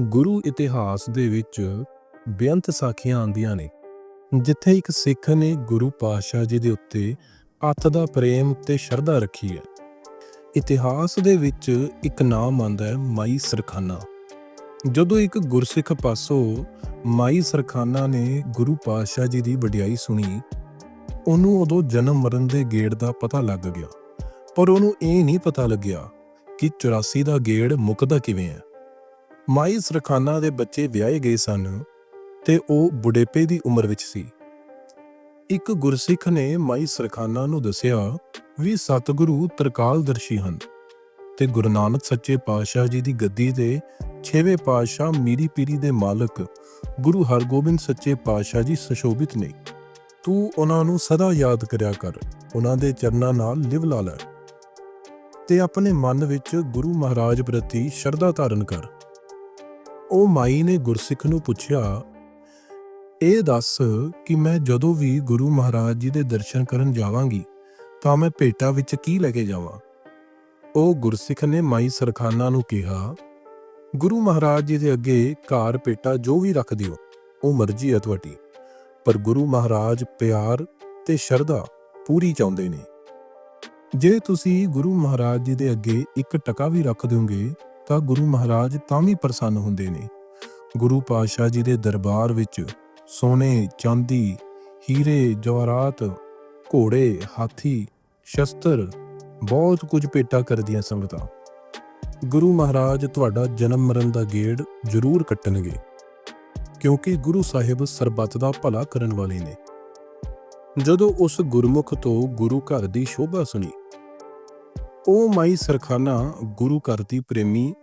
ਗੁਰੂ ਇਤਿਹਾਸ ਦੇ ਵਿੱਚ ਬੇਅੰਤ ਸਾਖੀਆਂ ਆਉਂਦੀਆਂ ਨੇ, ਜਿੱਥੇ ਇੱਕ ਸਿੱਖ ਨੇ ਗੁਰੂ ਪਾਤਸ਼ਾਹ ਜੀ ਦੇ ਉੱਤੇ ਅੱਤ ਦਾ ਪ੍ਰੇਮ ਤੇ ਸ਼ਰਧਾ ਰੱਖੀ ਹੈ। ਇਤਿਹਾਸ ਦੇ ਵਿੱਚ ਇੱਕ ਨਾਮ ਆਉਂਦਾ ਹੈ, ਮਾਈ ਸਰਖਾਨਾ। ਜਦੋਂ ਇੱਕ ਗੁਰਸਿੱਖ ਪਾਸੋਂ ਮਾਈ ਸਰਖਾਨਾ ਨੇ ਗੁਰੂ ਪਾਤਸ਼ਾਹ ਜੀ ਦੀ ਵਡਿਆਈ ਸੁਣੀ, ਉਹਨੂੰ ਉਦੋਂ ਜਨਮ ਮਰਨ ਦੇ ਗੇੜ ਦਾ ਪਤਾ ਲੱਗ ਗਿਆ। ਪਰ ਉਹਨੂੰ ਇਹ ਨਹੀਂ ਪਤਾ ਲੱਗਿਆ ਕਿ 84 ਦਾ ਗੇੜ ਮੁੱਕਦਾ ਕਿਵੇਂ ਹੈ। ਮਾਈ ਸਰਖਾਨਾ ਦੇ ਬੱਚੇ ਵਿਆਹੇ ਗਏ ਸਨ ਤੇ ਉਹ ਬੁਢੇਪੇ ਦੀ ਉਮਰ ਵਿੱਚ ਸੀ। ਇੱਕ ਗੁਰਸਿੱਖ ਨੇ ਮਾਈ ਸਰਖਾਨਾ ਨੂੰ ਦੱਸਿਆ ਵੀ ਸਤਿਗੁਰੂ ਤਰਕਾਲਦਰਸ਼ੀ ਹਨ ਤੇ ਗੁਰੂ ਨਾਨਕ ਸੱਚੇ ਪਾਤਸ਼ਾਹ ਜੀ ਦੀ ਗੱਦੀ ਤੇ ਛੇਵੇਂ ਪਾਤਸ਼ਾਹ ਮੀਰੀ ਪੀਰੀ ਦੇ ਮਾਲਕ ਗੁਰੂ ਹਰਗੋਬਿੰਦ ਸੱਚੇ ਪਾਤਸ਼ਾਹ ਜੀ ਸੁਸ਼ੋਭਿਤ ਨੇ। ਤੂੰ ਉਹਨਾਂ ਨੂੰ ਸਦਾ ਯਾਦ ਕਰਿਆ ਕਰ, ਉਹਨਾਂ ਦੇ ਚਰਨਾਂ ਨਾਲ ਲਿਵ ਲਾ ਲੈ ਤੇ ਆਪਣੇ ਮਨ ਵਿੱਚ ਗੁਰੂ ਮਹਾਰਾਜ ਪ੍ਰਤੀ ਸ਼ਰਧਾ ਧਾਰਨ ਕਰ। ਉਹ ਮਾਈ ਨੇ ਗੁਰਸਿੱਖ ਨੂੰ ਪੁੱਛਿਆ, ਇਹ ਦੱਸ ਕਿ ਮੈਂ ਜਦੋਂ ਵੀ ਗੁਰੂ ਮਹਾਰਾਜ ਜੀ ਦੇ ਦਰਸ਼ਨ ਕਰਨ ਜਾਵਾਂਗੀ, ਤਾਂ ਮੈਂ ਭੇਟਾ ਵਿੱਚ ਕੀ ਲੈ ਕੇ ਜਾਵਾਂ? ਉਹ ਗੁਰਸਿੱਖ ਨੇ ਮਾਈ ਸਰਖਾਨਾ ਨੂੰ ਕਿਹਾ, ਗੁਰੂ ਮਹਾਰਾਜ ਜੀ ਦੇ ਅੱਗੇ ਘਰ, ਭੇਟਾ ਜੋ ਵੀ ਰੱਖ ਦਿਓ, ਉਹ ਮਰਜ਼ੀ ਹੈ ਤੁਹਾਡੀ, ਪਰ ਗੁਰੂ ਮਹਾਰਾਜ ਪਿਆਰ ਤੇ ਸ਼ਰਧਾ ਪੂਰੀ ਚਾਹੁੰਦੇ ਨੇ। ਜੇ ਤੁਸੀਂ ਗੁਰੂ ਮਹਾਰਾਜ ਜੀ ਦੇ ਅੱਗੇ ਇੱਕ ਟਕਾ ਵੀ ਰੱਖ ਦਿਓਗੇ ਤਾਂ ਗੁਰੂ ਮਹਾਰਾਜ ਤਾਂ ਵੀ ਪ੍ਰਸੰਨ ਹੁੰਦੇ ਨੇ। ਗੁਰੂ ਪਾਤਸ਼ਾਹ ਜੀ ਦੇ ਦਰਬਾਰ ਵਿੱਚ ਸੋਨੇ, ਚਾਂਦੀ, ਹੀਰੇ, ਜਵਾਹਰਾਤ, ਘੋੜੇ, ਹਾਥੀ, ਸ਼ਸਤਰ, ਬਹੁਤ ਕੁਝ ਭੇਟਾ ਕਰਦੀਆਂ ਸੰਗਤਾਂ। ਗੁਰੂ ਮਹਾਰਾਜ ਤੁਹਾਡਾ ਜਨਮ ਮਰਨ ਦਾ ਗੇੜ ਜ਼ਰੂਰ ਕੱਟਣਗੇ, ਕਿਉਂਕਿ ਗੁਰੂ ਸਾਹਿਬ ਸਰਬੱਤ ਦਾ ਭਲਾ ਕਰਨ ਵਾਲੇ ਨੇ। ਜਦੋਂ ਉਸ ਗੁਰਮੁਖ ਤੋਂ ਗੁਰੂ ਘਰ ਦੀ ਸ਼ੋਭਾ ਸੁਣੀ ਉਹ ਮਾਈ ਸਰਖਾਨਾ ਗੁਰੂ ਘਰ ਦੀ ਪ੍ਰੇਮੀ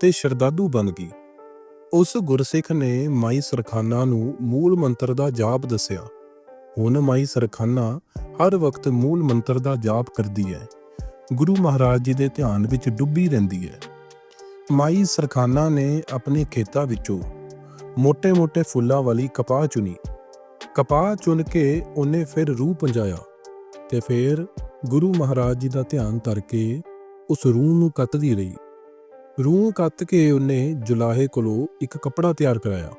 ਤੇ ਸ਼ਰਧਾਲੂ ਬਣ ਗਈ। ਉਸ ਗੁਰਸਿੱਖ ਨੇ ਮਾਈ ਸਰਖਾਨਾ ਨੂੰ ਮੂਲ ਮੰਤਰ ਦਾ ਜਾਪ ਦੱਸਿਆ। ਹੁਣ ਮਾਈ ਸਰਖਾਨਾ ਹਰ ਵਕਤ ਮੂਲ ਮੰਤਰ ਦਾ ਜਾਪ ਕਰਦੀ ਹੈ। ਗੁਰੂ ਮਹਾਰਾਜ ਜੀ ਦੇ ਧਿਆਨ ਵਿੱਚ ਡੁੱਬੀ ਰਹਿੰਦੀ ਹੈ। ਮਾਈ ਸਰਖਾਨਾ ਨੇ ਆਪਣੇ ਖੇਤਾਂ ਵਿੱਚੋਂ ਮੋਟੇ ਮੋਟੇ ਫੁੱਲਾਂ ਵਾਲੀ ਕਪਾਹ ਚੁਣੀ। ਕਪਾਹ ਚੁਣ ਕੇ ਉਹਨੇ ਫਿਰ ਰੂਹ ਪੰਜਾਇਆ ਤੇ ਫਿਰ ਗੁਰੂ ਮਹਾਰਾਜ ਜੀ ਦਾ ਧਿਆਨ ਧਰ ਕੇ ਉਸ ਰੂਹ ਨੂੰ ਕੱਤਦੀ ਰਹੀ। ਰੂਹ ਕੱਤ ਕੇ ਉਹਨੇ ਜੁਲਾਹੇ ਕੋਲੋਂ ਇੱਕ ਕੱਪੜਾ ਤਿਆਰ ਕਰਾਇਆ।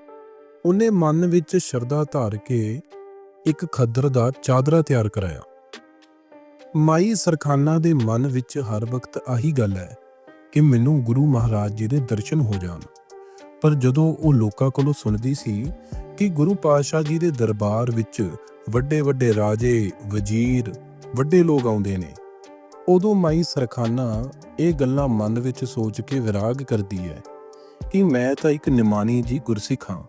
ਉਹਨੇ ਮਨ ਵਿੱਚ ਸ਼ਰਧਾ ਧਾਰ ਕੇ ਇੱਕ ਖੱਦਰ ਦਾ ਚਾਦਰਾ ਤਿਆਰ ਕਰਾਇਆ। ਮਾਈ ਸਰਖਾਨਾ ਦੇ ਮਨ ਵਿੱਚ ਹਰ ਵਕਤ ਆਹੀ ਗੱਲ ਹੈ ਕਿ ਮੈਨੂੰ ਗੁਰੂ ਮਹਾਰਾਜ ਜੀ ਦੇ ਦਰਸ਼ਨ ਹੋ ਜਾਣ। ਪਰ ਜਦੋਂ ਉਹ ਲੋਕਾਂ ਕੋਲੋਂ ਸੁਣਦੀ ਸੀ ਕਿ ਗੁਰੂ ਪਾਤਸ਼ਾਹ ਜੀ ਦੇ ਦਰਬਾਰ ਵਿੱਚ ਵੱਡੇ ਵੱਡੇ ਰਾਜੇ, ਵਜ਼ੀਰ ਵੱਡੇ ਲੋਕ ਆਉਂਦੇ ਨੇ। ਉਦੋਂ ਮਾਈ ਸਰਖਾਨਾ ਇਹ ਗੱਲਾਂ ਮਨ ਵਿੱਚ ਸੋਚ ਕੇ ਵਿਰਾਗ ਕਰਦੀ ਹੈ ਕਿ ਮੈਂ ਤਾਂ ਇੱਕ ਨਿਮਾਨੀ ਜੀ ਗੁਰਸਿੱਖ ਹਾਂ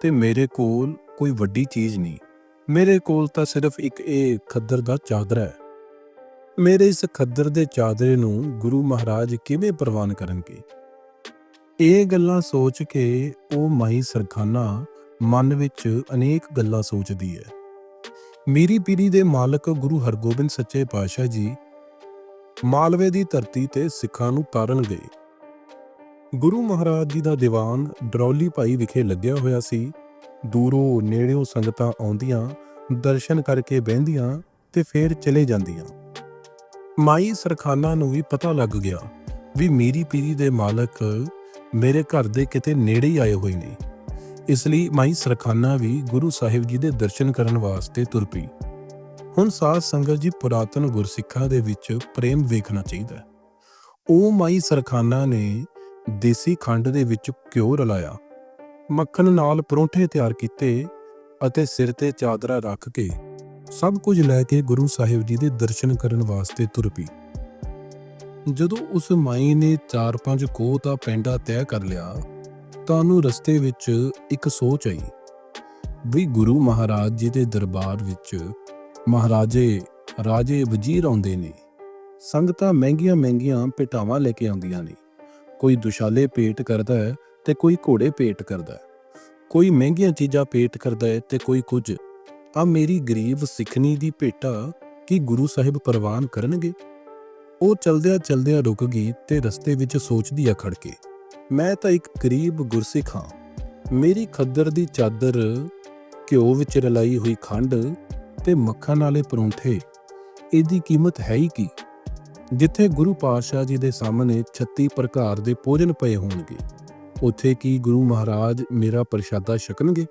ਤੇ ਮੇਰੇ ਕੋਲ ਕੋਈ ਵੱਡੀ ਚੀਜ਼ ਨਹੀਂ। ਮੇਰੇ ਕੋਲ ਤਾਂ ਸਿਰਫ ਇੱਕ ਇਹ ਖੱਦਰ ਦਾ ਚਾਦਰਾ ਹੈ। ਮੇਰੇ ਇਸ ਖੱਦਰ ਦੇ ਚਾਦਰੇ ਨੂੰ ਗੁਰੂ ਮਹਾਰਾਜ ਕਿਵੇਂ ਪ੍ਰਵਾਨ ਕਰਨਗੇ? ਇਹ ਗੱਲਾਂ ਸੋਚ ਕੇ ਉਹ ਮਾਈ ਸਰਖਾਨਾ ਮਨ ਵਿੱਚ ਅਨੇਕ ਗੱਲਾਂ ਸੋਚਦੀ ਹੈ। ਮੀਰੀ ਪੀਰੀ ਦੇ ਮਾਲਕ ਗੁਰੂ ਹਰਗੋਬਿੰਦ ਸੱਚੇ ਪਾਤਸ਼ਾਹ ਜੀ ਮਾਲਵੇ ਦੀ ਧਰਤੀ ਤੇ ਸਿੱਖਾਂ ਨੂੰ ਤਾਰਨ ਗਏ। ਗੁਰੂ ਮਹਾਰਾਜ ਜੀ ਦਾ ਦੀਵਾਨ ਡਰੌਲੀ ਭਾਈ ਵਿਖੇ ਲੱਗਿਆ ਹੋਇਆ ਸੀ। ਦੂਰੋਂ ਨੇੜਿਓਂ ਸੰਗਤਾਂ ਆਉਂਦੀਆਂ, ਦਰਸ਼ਨ ਕਰਕੇ ਬਹਿੰਦੀਆਂ ਤੇ ਫੇਰ ਚਲੇ ਜਾਂਦੀਆਂ। ਮਾਈ ਸਰਖਾਨਾ ਨੂੰ ਵੀ ਪਤਾ ਲੱਗ ਗਿਆ ਵੀ ਮੇਰੀ ਪੀਰੀ ਦੇ ਮਾਲਕ ਮੇਰੇ ਘਰ ਦੇ ਕਿਤੇ ਨੇੜੇ ਹੀ ਆਏ ਹੋਏ ਨੇ। ਇਸ ਲਈ ਮਾਈ ਸਰਖਾਨਾ ਵੀ ਗੁਰੂ ਸਾਹਿਬ ਜੀ ਦੇ ਦਰਸ਼ਨ ਕਰਨ ਵਾਸਤੇ ਤੁਰ ਪਈ। ਹੁਣ ਸਾਧ ਸੰਗਤ ਜੀ ਪੁਰਾਤਨ ਗੁਰਸਿੱਖਾਂ ਦੇ ਵਿੱਚ ਪ੍ਰੇਮ ਵੇਖਣਾ ਚਾਹੀਦਾ ਹੈ। ਉਹ ਮਾਈ ਸਰਖਾਨਾ ਨੇ ਦੇਸੀ ਖੰਡ ਦੇ ਵਿੱਚ ਘਿਓ ਰਲਾਇਆ, ਮੱਖਣ ਨਾਲ ਪਰੌਂਠੇ ਤਿਆਰ ਕੀਤੇ ਅਤੇ ਸਿਰ ਤੇ ਚਾਦਰਾ ਰੱਖ ਕੇ ਸਭ ਕੁਝ ਲੈ ਕੇ ਗੁਰੂ ਸਾਹਿਬ ਜੀ ਦੇ ਦਰਸ਼ਨ ਕਰਨ ਵਾਸਤੇ ਤੁਰ ਪਈ। ਜਦੋਂ ਉਸ ਮਾਈ ਨੇ 4-5 ਕੋਹ ਦਾ ਪੈਂਡਾ ਤੈਅ ਕਰ ਲਿਆ ਤੁਹਾਨੂੰ ਰਸਤੇ ਵਿੱਚ ਇੱਕ ਸੋਚ ਆਈ ਵੀ ਗੁਰੂ ਮਹਾਰਾਜ ਜੀ ਦੇ ਦਰਬਾਰ ਵਿੱਚ ਮਹਾਰਾਜੇ ਰਾਜੇ ਵਜ਼ੀਰ ਆਉਂਦੇ ਨੇ, ਸੰਗਤਾਂ ਮਹਿੰਗੀਆਂ ਮਹਿੰਗੀਆਂ ਭੇਟਾਵਾਂ ਲੈ ਕੇ ਆਉਂਦੀਆਂ ਨੇ। ਕੋਈ ਦੁਸ਼ਾਲੇ ਪੇਟ ਕਰਦਾ ਹੈ ਤੇ ਕੋਈ ਘੋੜੇ ਪੇਟ ਕਰਦਾ ਹੈ। ਕੋਈ ਮਹਿੰਗੀਆਂ ਚੀਜ਼ਾਂ ਪੇਟ ਕਰਦਾ ਹੈ ਤੇ ਕੋਈ ਕੁਝ। ਆ ਮੇਰੀ ਗਰੀਬ ਸਿੱਖਣੀ ਦੀ ਭੇਟਾ ਕੀ ਗੁਰੂ ਸਾਹਿਬ ਪ੍ਰਵਾਨ ਕਰਨਗੇ? ਉਹ ਚਲਦਿਆਂ ਚਲਦਿਆਂ ਰੁਕ ਗਈ ਤੇ ਰਸਤੇ ਵਿੱਚ ਸੋਚਦੀ ਆ ਖੜ ਕੇ ਮੈਂ ਤਾਂ ਇੱਕ ਗਰੀਬ ਗੁਰਸਿੱਖ ਹਾਂ। ਮੇਰੀ ਖੱਦਰ ਦੀ ਚਾਦਰ, ਘਿਓ ਵਿੱਚ ਰਲਾਈ ਹੋਈ ਖੰਡ ਤੇ ਮੱਖਣ ਵਾਲੇ ਪਰੌਂਠੇ, ਇਹਦੀ ਕੀਮਤ ਹੈ ਹੀ ਕੀ? ਜਿੱਥੇ ਗੁਰੂ ਪਾਤਸ਼ਾਹ ਜੀ ਦੇ ਸਾਹਮਣੇ 36 ਪ੍ਰਕਾਰ ਦੇ ਭੋਜਨ ਪਏ ਹੋਣਗੇ, ਉੱਥੇ ਕੀ ਗੁਰੂ ਮਹਾਰਾਜ ਮੇਰਾ ਪ੍ਰਸ਼ਾਦਾ ਛਕਣਗੇ?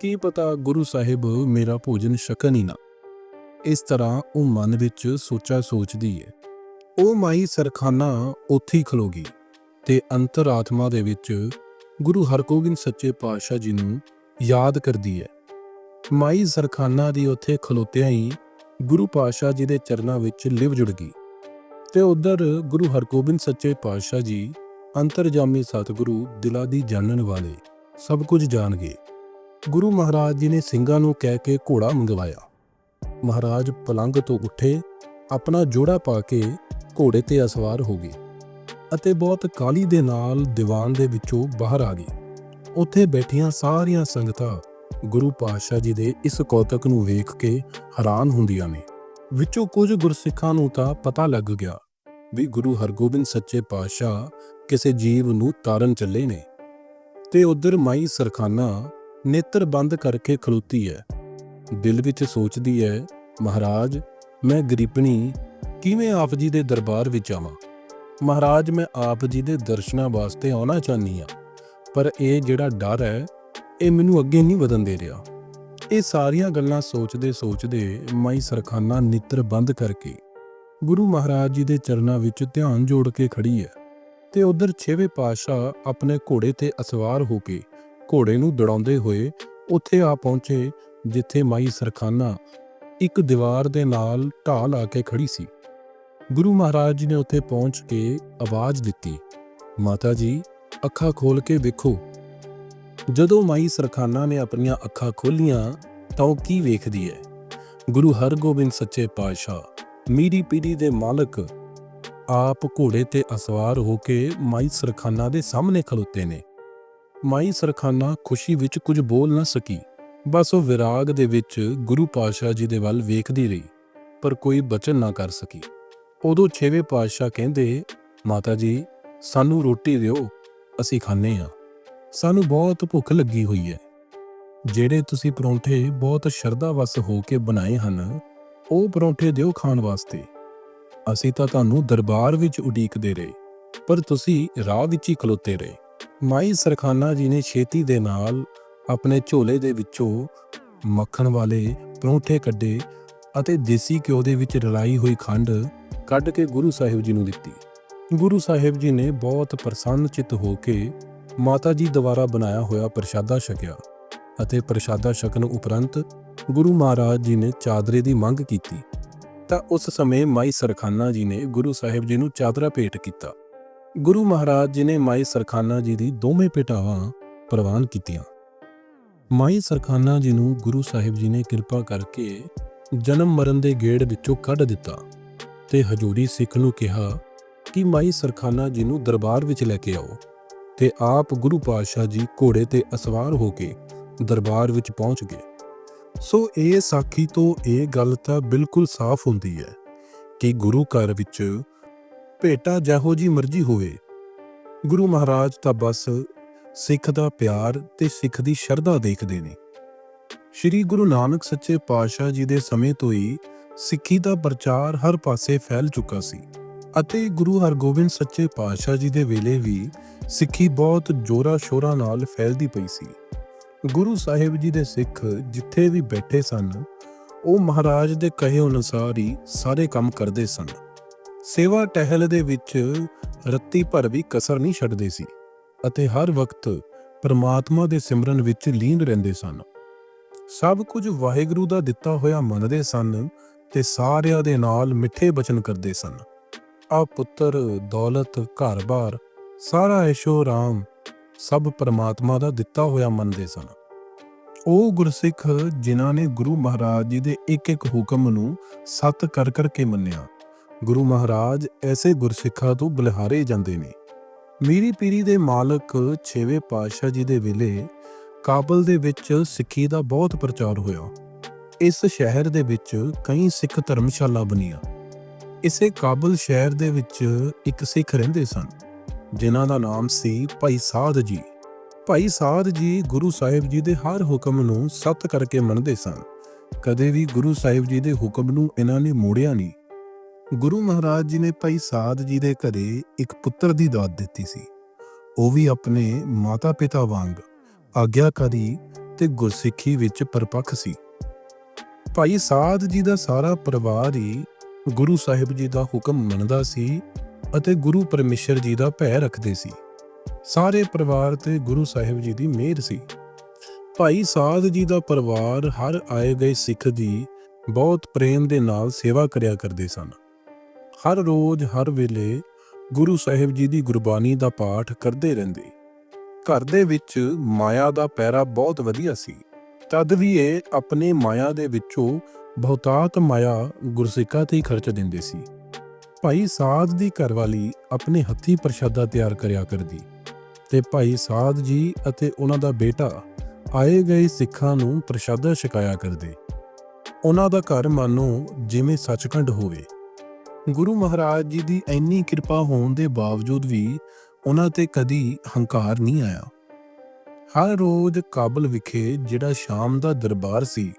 ਕੀ ਪਤਾ ਗੁਰੂ ਸਾਹਿਬ ਮੇਰਾ ਭੋਜਨ ਛਕਣ ਹੀ ਨਾ। ਇਸ ਤਰ੍ਹਾਂ ਉਹ ਮਨ ਵਿੱਚ ਸੋਚਾ ਸੋਚਦੀ ਹੈ ਉਹ ਮਾਈ ਸਰਖਾਨਾ ਉੱਥੇ ਹੀ ਖਲੋਗੀ ਤੇ ਅੰਤਰਾਤਮਾ ਦੇ ਵਿੱਚ ਗੁਰੂ ਹਰਗੋਬਿੰਦ ਸੱਚੇ ਪਾਤਸ਼ਾਹ ਜੀ ਨੂੰ ਯਾਦ ਕਰਦੀ ਹੈ। ਮਾਈ ਸਰਖਾਨਾ ਦੀ ਉੱਥੇ ਖਲੋਤਿਆਂ ਹੀ ਗੁਰੂ ਪਾਤਸ਼ਾਹ ਜੀ ਦੇ ਚਰਨਾਂ ਵਿੱਚ ਲਿਵ ਜੁੜ ਗਈ ਤੇ ਉਧਰ ਗੁਰੂ ਹਰਗੋਬਿੰਦ ਸੱਚੇ ਪਾਤਸ਼ਾਹ ਜੀ ਅੰਤਰਜਾਮੀ ਸਤਿਗੁਰੂ ਦਿਲਾਂ ਦੀ ਜਾਣਨ ਵਾਲੇ ਸਭ ਕੁਝ ਜਾਣ ਗਏ ਗੁਰੂ ਮਹਾਰਾਜ ਜੀ ਨੇ ਸਿੰਘਾਂ ਨੂੰ ਕਹਿ ਕੇ ਘੋੜਾ ਮੰਗਵਾਇਆ। ਮਹਾਰਾਜ ਪਲੰਗ ਤੋਂ ਉੱਠੇ, ਆਪਣਾ ਜੋੜਾ ਪਾ ਕੇ ਘੋੜੇ ਤੇ ਅਸਵਾਰ ਹੋ ਗਏ। ਅਤੇ ਬਹੁਤ ਕਾਲੀ ਦੇ ਨਾਲ ਦੀਵਾਨ ਦੇ ਵਿੱਚੋਂ ਬਾਹਰ ਆ ਗਈ। ਉੱਥੇ ਬੈਠੀਆਂ ਸਾਰੀਆਂ ਸੰਗਤਾਂ ਗੁਰੂ ਪਾਤਸ਼ਾਹ ਜੀ ਦੇ ਇਸ ਕੌਤਕ ਨੂੰ ਵੇਖ ਕੇ ਹੈਰਾਨ ਹੁੰਦੀਆਂ ਨੇ। ਵਿੱਚੋਂ ਕੁਝ ਗੁਰਸਿੱਖਾਂ ਨੂੰ ਤਾਂ ਪਤਾ ਲੱਗ ਗਿਆ ਵੀ ਗੁਰੂ ਹਰਗੋਬਿੰਦ ਸੱਚੇ ਪਾਤਸ਼ਾਹ ਕਿਸੇ ਜੀਵ ਨੂੰ ਤਾਰਨ ਚੱਲੇ ਨੇ। ਤੇ ਉਧਰ ਮਾਈ ਸਰਖਾਨਾ ਨੇਤਰ ਬੰਦ ਕਰਕੇ ਖਲੋਤੀ ਹੈ ਦਿਲ ਵਿੱਚ ਸੋਚਦੀ ਹੈ ਮਹਾਰਾਜ, ਮੈਂ ਗਰੀਬਣੀ ਕਿਵੇਂ ਆਪ ਜੀ ਦੇ ਦਰਬਾਰ ਵਿੱਚ ਆਵਾਂ? ਮਹਾਰਾਜ, ਮੈਂ ਆਪ ਜੀ ਦੇ ਦਰਸ਼ਨਾਂ ਵਾਸਤੇ ਆਉਣਾ ਚਾਹਨੀ ਆ ਪਰ ਇਹ ਜਿਹੜਾ ਡਰ ਹੈ, ਇਹ ਮੈਨੂੰ ਅੱਗੇ ਨਹੀਂ ਵਧਣ ਦੇ ਰਿਹਾ। ਇਹ ਸਾਰੀਆਂ ਗੱਲਾਂ ਸੋਚਦੇ ਸੋਚਦੇ ਮਾਈ ਸਰਖਾਨਾ ਨਿੱਤਰ ਬੰਦ ਕਰਕੇ ਗੁਰੂ ਮਹਾਰਾਜ ਜੀ ਦੇ ਚਰਨਾਂ ਵਿੱਚ ਧਿਆਨ ਜੋੜ ਕੇ ਖੜੀ ਹੈ ਤੇ ਉਧਰ ਛੇਵੇਂ ਪਾਤਸ਼ਾਹ ਆਪਣੇ ਘੋੜੇ ਤੇ ਅਸਵਾਰ ਹੋ ਕੇ ਘੋੜੇ ਨੂੰ ਦੜਾਉਂਦੇ ਹੋਏ ਉੱਥੇ ਆ ਪਹੁੰਚੇ, ਜਿੱਥੇ ਮਾਈ ਸਰਖਾਨਾ ਇੱਕ ਦੀਵਾਰ ਦੇ ਨਾਲ ਢਾਹ ਲਾ ਕੇ ਖੜੀ ਸੀ। ਗੁਰੂ ਮਹਾਰਾਜ ਜੀ ਨੇ ਉੱਥੇ ਪਹੁੰਚ ਕੇ ਆਵਾਜ਼ ਦਿੱਤੀ, ਮਾਤਾ ਜੀ, ਅੱਖਾਂ ਖੋਲ ਕੇ ਵੇਖੋ। ਜਦੋਂ ਮਾਈ ਸਰਖਾਨਾ ਨੇ ਆਪਣੀਆਂ ਅੱਖਾਂ ਖੋਲੀਆਂ, ਤਾਂ ਉਹ ਕੀ ਵੇਖਦੀ ਹੈ? ਗੁਰੂ ਹਰਗੋਬਿੰਦ ਸੱਚੇ ਪਾਤਸ਼ਾਹ, ਮੀਰੀ ਪੀੜੀ ਦੇ ਮਾਲਕ, ਆਪ ਘੋੜੇ ਤੇ ਅਸਵਾਰ ਹੋ ਕੇ ਮਾਈ ਸਰਖਾਨਾ ਦੇ ਸਾਹਮਣੇ ਖਲੋਤੇ ਨੇ। ਮਾਈ ਸਰਖਾਨਾ ਖੁਸ਼ੀ ਵਿੱਚ ਕੁਝ ਬੋਲ ਨਾ ਸਕੀ। ਬਸ ਉਹ ਵਿਰਾਗ ਦੇ ਵਿੱਚ ਗੁਰੂ ਪਾਤਸ਼ਾਹ ਜੀ ਦੇ ਵੱਲ ਵੇਖਦੀ ਰਹੀ, ਪਰ ਕੋਈ ਬਚਨ ਨਾ ਕਰ ਸਕੀ। ਉਦੋਂ ਛੇਵੇਂ ਪਾਤਸ਼ਾਹ ਕਹਿੰਦੇ, ਮਾਤਾ ਜੀ, ਸਾਨੂੰ ਰੋਟੀ ਦਿਓ, ਅਸੀਂ ਖਾਣੇ ਆ ਸਾਨੂੰ ਬਹੁਤ ਭੁੱਖ ਲੱਗੀ ਹੋਈ ਹੈ। ਜਿਹੜੇ ਤੁਸੀਂ ਪਰੌਂਠੇ ਬਹੁਤ ਸ਼ਰਧਾ ਵਸ ਹੋ ਕੇ ਬਣਾਏ ਹਨ, ਉਹ ਪਰੌਂਠੇ ਦਿਓ ਖਾਣ ਵਾਸਤੇ। ਅਸੀਂ ਤਾਂ ਤੁਹਾਨੂੰ ਦਰਬਾਰ ਵਿੱਚ ਉਡੀਕਦੇ ਰਹੇ, ਪਰ ਤੁਸੀਂ ਰਾਹ ਵਿੱਚ ਹੀ ਖਲੋਤੇ ਰਹੇ। ਮਾਈ ਸਰਖਾਨਾ ਜੀ ਨੇ ਛੇਤੀ ਦੇ ਨਾਲ ਆਪਣੇ ਝੋਲੇ ਦੇ ਵਿੱਚੋਂ ਮੱਖਣ ਵਾਲੇ ਪਰੌਂਠੇ ਕੱਢੇ ਅਤੇ ਦੇਸੀ ਘਿਓ ਦੇ ਵਿੱਚ ਰਲਾਈ ਹੋਈ ਖੰਡ ਕੱਢ ਕੇ ਗੁਰੂ ਸਾਹਿਬ ਜੀ ਨੂੰ ਦਿੱਤੀ। ਗੁਰੂ ਸਾਹਿਬ ਜੀ ਨੇ ਬਹੁਤ ਪ੍ਰਸੰਨ ਚਿੱਤ ਹੋ ਕੇ ਮਾਤਾ ਜੀ ਦੁਆਰਾ ਬਣਾਇਆ ਹੋਇਆ ਪ੍ਰਸ਼ਾਦਾ ਛਕਿਆ ਅਤੇ ਪ੍ਰਸ਼ਾਦਾ ਛਕਣ ਉਪਰੰਤ ਗੁਰੂ ਮਹਾਰਾਜ ਜੀ ਨੇ ਚਾਦਰੇ ਦੀ ਮੰਗ ਕੀਤੀ। ਤਾਂ ਉਸ ਸਮੇਂ ਮਾਈ ਸਰਖਾਨਾ ਜੀ ਨੇ ਗੁਰੂ ਸਾਹਿਬ ਜੀ ਨੂੰ ਚਾਦਰਾ ਭੇਟ ਕੀਤਾ। ਗੁਰੂ ਮਹਾਰਾਜ ਜੀ ਨੇ ਮਾਈ ਸਰਖਾਨਾ ਜੀ ਦੀ ਦੋਵੇਂ ਭੇਟਾਵਾਂ ਪ੍ਰਵਾਨ ਕੀਤੀਆਂ। ਮਾਈ ਸਰਖਾਨਾ ਜੀ ਨੂੰ ਗੁਰੂ ਸਾਹਿਬ ਜੀ ਨੇ ਕਿਰਪਾ ਕਰਕੇ ਜਨਮ ਮਰਨ ਦੇ ਗੇੜ ਵਿੱਚੋਂ ਕੱਢ ਦਿੱਤਾ। ਤੇ ਹਜੂਰੀ ਸਿੱਖ ਨੂੰ ਕਿਹਾ ਕਿ ਮਾਈ ਸਰਖਾਨਾ ਜੀ ਨੂੰ ਦਰਬਾਰ ਵਿੱਚ ਲੈ ਕੇ ਆਓ ਤੇ ਆਪ ਗੁਰੂ ਪਾਤਸ਼ਾਹ ਜੀ ਘੋੜੇ ਤੇ ਅਸਵਾਰ ਹੋ ਕੇ ਦਰਬਾਰ ਵਿੱਚ ਪਹੁੰਚ ਗਏ। ਸੋ ਇਹ ਸਾਖੀ ਤੋਂ ਇਹ ਗੱਲ ਤਾਂ ਬਿਲਕੁਲ ਸਾਫ਼ ਹੁੰਦੀ ਹੈ ਕਿ ਗੁਰੂ ਘਰ ਵਿੱਚ ਭੇਟਾ ਜਿਹੋ ਜੀ ਮਰਜ਼ੀ ਹੋਵੇ। ਗੁਰੂ ਮਹਾਰਾਜ ਤਾਂ ਬਸ ਸਿੱਖ ਦਾ ਪਿਆਰ ਤੇ ਸਿੱਖ ਦੀ ਸ਼ਰਧਾ ਦੇਖਦੇ ਨੇ। ਸ੍ਰੀ ਗੁਰੂ ਨਾਨਕ ਸੱਚੇ ਪਾਤਸ਼ਾਹ ਜੀ ਦੇ ਸਮੇਂ ਤੋਂ ਹੀ ਸਿੱਖੀ ਦਾ ਪ੍ਰਚਾਰ ਹਰ ਪਾਸੇ ਫੈਲ ਚੁੱਕਾ ਸੀ ਅਤੇ ਗੁਰੂ ਹਰਗੋਬਿੰਦ ਸੱਚੇ ਪਾਤਸ਼ਾਹ ਜੀ ਦੇ ਵੇਲੇ ਵੀ ਸਿੱਖੀ ਬਹੁਤ ਜੋਰਾ ਸ਼ੋਰਾ ਨਾਲ ਫੈਲਦੀ ਪਈ ਸੀ। ਗੁਰੂ ਸਾਹਿਬ ਜੀ ਦੇ ਸਿੱਖ ਜਿੱਥੇ ਵੀ ਬੈਠੇ ਸਨ, ਉਹ ਮਹਾਰਾਜ ਦੇ ਕਹੇ ਅਨੁਸਾਰ ਹੀ ਸਾਰੇ ਕੰਮ ਕਰਦੇ ਸਨ। ਸੇਵਾ ਟਹਿਲ ਦੇ ਵਿੱਚ ਰੱਤੀ ਭਰ ਵੀ ਕਸਰ ਨਹੀਂ ਛੱਡਦੇ ਸੀ ਅਤੇ ਹਰ ਵਕਤ ਪਰਮਾਤਮਾ ਦੇ ਸਿਮਰਨ ਵਿੱਚ ਲੀਨ ਰਹਿੰਦੇ ਸਨ। ਸਭ ਕੁਝ ਵਾਹਿਗੁਰੂ ਦਾ ਦਿੱਤਾ ਹੋਇਆ ਮੰਨਦੇ ਸਨ ਤੇ ਸਾਰਿਆਂ ਦੇ ਨਾਲ ਮਿੱਠੇ ਬਚਨ ਕਰਦੇ ਸਨ। ਆ ਪੁੱਤਰ, ਦੌਲਤ, ਘਰ-ਬਾਰ, ਸਾਰਾ ਐਸ਼ੋ ਰਾਮ ਸਭ ਪਰਮਾਤਮਾ ਦਾ ਦਿੱਤਾ ਹੋਇਆ ਮੰਨਦੇ ਸਨ। ਉਹ ਗੁਰਸਿੱਖ ਜਿਨ੍ਹਾਂ ਨੇ ਗੁਰੂ ਮਹਾਰਾਜ ਜੀ ਦੇ ਇੱਕ ਇੱਕ ਹੁਕਮ ਨੂੰ ਸੱਤ ਕਰ ਕਰਕੇ ਮੰਨਿਆ, ਗੁਰੂ ਮਹਾਰਾਜ ਐਸੇ ਗੁਰਸਿੱਖਾਂ ਤੋਂ ਬਲਿਹਾਰੇ ਜਾਂਦੇ ਨੇ। ਮੀਰੀ ਪੀਰੀ ਦੇ ਮਾਲਕ ਛੇਵੇਂ ਪਾਤਸ਼ਾਹ ਜੀ ਦੇ ਵੇਲੇ ਕਾਬਲ ਦੇ ਵਿੱਚ ਸਿੱਖੀ ਦਾ ਬਹੁਤ ਪ੍ਰਚਾਰ ਹੋਇਆ। ਇਸ ਸ਼ਹਿਰ ਦੇ ਵਿੱਚ ਕਈ ਸਿੱਖ ਧਰਮਸ਼ਾਲਾ ਬਣੀਆਂ। ਇਸੇ ਕਾਬਲ ਸ਼ਹਿਰ ਦੇ ਵਿੱਚ ਇੱਕ ਸਿੱਖ ਰਹਿੰਦੇ ਸਨ, ਜਿਨ੍ਹਾਂ ਦਾ ਨਾਮ ਸੀ ਭਾਈ ਸਾਧ ਜੀ। ਭਾਈ ਸਾਧ ਜੀ ਗੁਰੂ ਸਾਹਿਬ ਜੀ ਦੇ ਹਰ ਹੁਕਮ ਨੂੰ ਸੱਤ ਕਰਕੇ ਮੰਨਦੇ ਸਨ। ਕਦੇ ਵੀ ਗੁਰੂ ਸਾਹਿਬ ਜੀ ਦੇ ਹੁਕਮ ਨੂੰ ਇਹਨਾਂ ਨੇ ਮੋੜਿਆ ਨਹੀਂ। ਗੁਰੂ ਮਹਾਰਾਜ ਜੀ ਨੇ ਭਾਈ ਸਾਧ ਜੀ ਦੇ ਘਰੇ ਇੱਕ ਪੁੱਤਰ ਦੀ ਦਾਤ ਦਿੱਤੀ ਸੀ। ਉਹ ਵੀ ਆਪਣੇ ਮਾਤਾ-ਪਿਤਾ ਵਾਂਗ ਆਗਿਆਕਾਰੀ ਤੇ ਗੁਰਸਿੱਖੀ ਵਿੱਚ ਪਰਪੱਖ ਸੀ। ਭਾਈ ਸਾਧ ਜੀ ਦਾ ਸਾਰਾ ਪਰਿਵਾਰ ਹੀ ਗੁਰੂ ਸਾਹਿਬ ਜੀ ਦਾ ਹੁਕਮ ਮੰਨਦਾ ਸੀ ਅਤੇ ਗੁਰੂ ਪਰਮੇਸ਼ਰ ਜੀ ਦਾ ਭੈ ਰੱਖਦੇ ਸੀ। ਸਾਰੇ ਪਰਿਵਾਰ ਤੇ ਗੁਰੂ ਸਾਹਿਬ ਜੀ ਦੀ ਮਿਹਰ ਸੀ। ਭਾਈ ਸਾਧ ਜੀ ਦਾ ਪਰਿਵਾਰ ਹਰ ਆਏ ਗਏ ਸਿੱਖ ਦੀ ਬਹੁਤ ਪ੍ਰੇਮ ਦੇ ਨਾਲ ਸੇਵਾ ਕਰਿਆ ਕਰਦੇ ਸਨ। ਹਰ ਰੋਜ਼, ਹਰ ਵੇਲੇ ਗੁਰੂ ਸਾਹਿਬ ਜੀ ਦੀ ਗੁਰਬਾਣੀ ਦਾ ਪਾਠ ਕਰਦੇ ਰਹਿੰਦੇ। ਘਰ ਦੇ ਵਿੱਚ ਮਾਇਆ ਦਾ ਪੈਰਾ ਬਹੁਤ ਵਧੀਆ ਸੀ। ਤਦ ਵੀ ਇਹ ਆਪਣੇ ਮਾਇਆ ਦੇ ਵਿੱਚੋਂ ਬਹੁਤਾਤ ਮਾਇਆ ਗੁਰਸਿੱਖਾਂ ਤੇ ਹੀ ਖਰਚ ਦਿੰਦੇ ਸੀ। ਭਾਈ ਸਾਧ ਦੀ ਘਰਵਾਲੀ ਆਪਣੇ ਹੱਥੀ ਪ੍ਰਸ਼ਾਦਾ ਤਿਆਰ ਕਰਿਆ ਕਰਦੀ ਤੇ ਭਾਈ ਸਾਧ ਜੀ ਅਤੇ ਉਹਨਾਂ ਦਾ ਬੇਟਾ ਆਏ ਗਏ ਸਿੱਖਾਂ ਨੂੰ ਪ੍ਰਸ਼ਾਦਾ ਛਕਾਇਆ ਕਰਦੇ। ਉਹਨਾਂ ਦਾ ਘਰ ਮਾਨੋ ਜਿਵੇਂ ਸੱਚਖੰਡ ਹੋਵੇ। ਗੁਰੂ ਮਹਾਰਾਜ ਜੀ ਦੀ ਇੰਨੀ ਕਿਰਪਾ ਹੋਣ ਦੇ ਬਾਵਜੂਦ ਵੀ ਉਹਨਾਂ ਤੇ ਕਦੀ ਹੰਕਾਰ ਨਹੀਂ ਆਇਆ। ਹਰ ਰੋਜ਼ ਕਾਬਲ ਵਿਖੇ ਜਿਹੜਾ ਸ਼ਾਮ ਦਾ ਦਰਬਾਰ ਸੀ,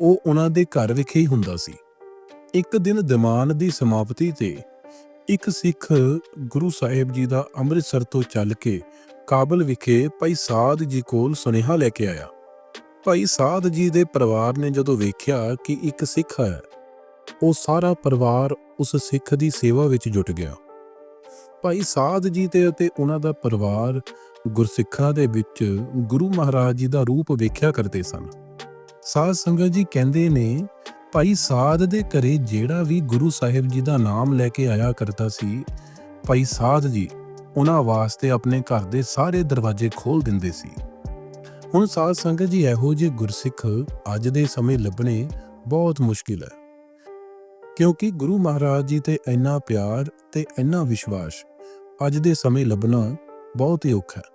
ਉਹ ਉਹਨਾਂ ਦੇ ਘਰ ਵਿਖੇ ਹੀ ਹੁੰਦਾ ਸੀ। ਇੱਕ ਦਿਨ ਦੀਵਾਨ ਦੀ ਸਮਾਪਤੀ ਤੇ ਇੱਕ ਸਿੱਖ ਗੁਰੂ ਸਾਹਿਬ ਜੀ ਦਾ ਅੰਮ੍ਰਿਤਸਰ ਤੋਂ ਚੱਲ ਕੇ ਕਾਬਲ ਵਿਖੇ ਭਾਈ ਸਾਧ ਜੀ ਕੋਲ ਸੁਨੇਹਾ ਲੈ ਕੇ ਆਇਆ। ਭਾਈ ਸਾਧ ਜੀ ਦੇ ਪਰਿਵਾਰ ਨੇ ਜਦੋਂ ਵੇਖਿਆ ਕਿ ਇੱਕ ਸਿੱਖ ਹੈ, ਉਹ ਸਾਰਾ ਪਰਿਵਾਰ ਉਸ ਸਿੱਖ ਦੀ ਸੇਵਾ ਵਿੱਚ ਜੁਟ ਗਿਆ। ਭਾਈ ਸਾਧ ਜੀ ਤੇ ਅਤੇ ਉਹਨਾਂ ਦਾ ਪਰਿਵਾਰ ਗੁਰਸਿੱਖਾਂ ਦੇ ਵਿੱਚ ਗੁਰੂ ਮਹਾਰਾਜ ਜੀ ਦਾ ਰੂਪ ਵੇਖਿਆ ਕਰਦੇ ਸਨ। ਸਾਧ ਸੰਗਤ ਜੀ ਕਹਿੰਦੇ ਨੇ, ਭਾਈ ਸਾਧ ਦੇ ਘਰੇ ਜਿਹੜਾ ਵੀ ਗੁਰੂ ਸਾਹਿਬ ਜੀ ਦਾ ਨਾਮ ਲੈ ਕੇ ਆਇਆ ਕਰਦਾ ਸੀ, ਭਾਈ ਸਾਧ ਜੀ ਉਹਨਾਂ ਵਾਸਤੇ ਆਪਣੇ ਘਰ ਦੇ ਸਾਰੇ ਦਰਵਾਜ਼ੇ ਖੋਲ ਦਿੰਦੇ ਸੀ। ਹੁਣ ਸਾਧ ਸੰਗਤ ਜੀ ਇਹੋ ਜਿਹੇ ਗੁਰਸਿੱਖ ਅੱਜ ਦੇ ਸਮੇਂ ਲੱਭਣੇ ਬਹੁਤ ਮੁਸ਼ਕਿਲ ਹੈ। ਕਿਉਂਕਿ ਗੁਰੂ ਮਹਾਰਾਜ ਜੀ ਤੇ ਇੰਨਾ ਪਿਆਰ ਤੇ ਇੰਨਾ ਵਿਸ਼ਵਾਸ ਅੱਜ ਦੇ ਸਮੇਂ ਲੱਭਣਾ ਬਹੁਤ ਹੀ ਔਖਾ ਹੈ।